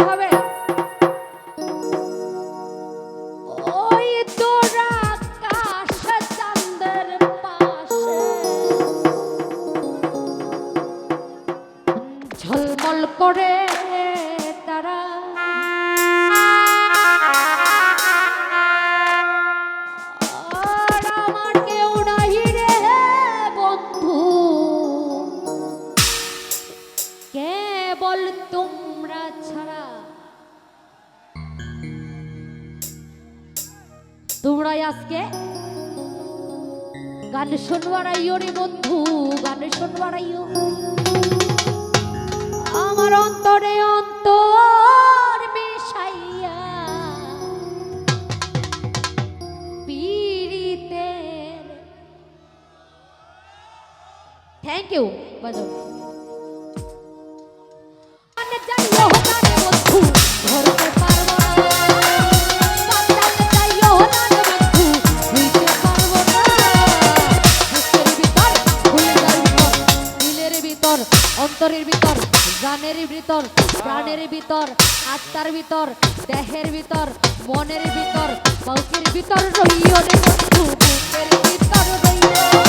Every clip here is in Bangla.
হবে তোমরাই আজকে গান শুনবার আইও রে বন্ধু, গান শুনবার আইও আমার অন্তরে অন্তর মিশাইয়া পীড়িতের থ্যাংক ইউ অন্তরের ভিতর জানের ভিতর প্রাণের ভিতর, আত্মার ভিতর, দেহের ভিতর মনের ভিতর বুকের ভিতর রইও রে বন্ধু ভিতর রইও।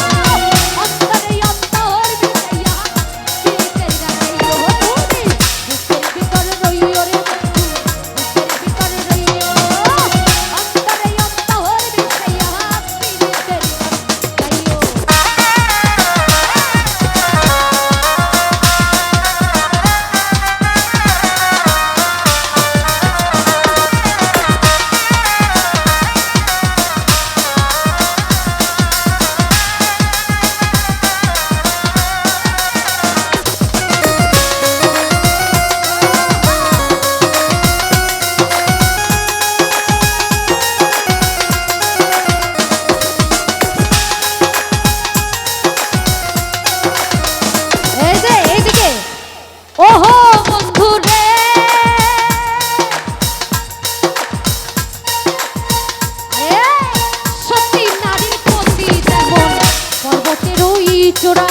চোরা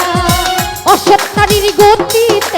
অসৎ নারীর গতিতে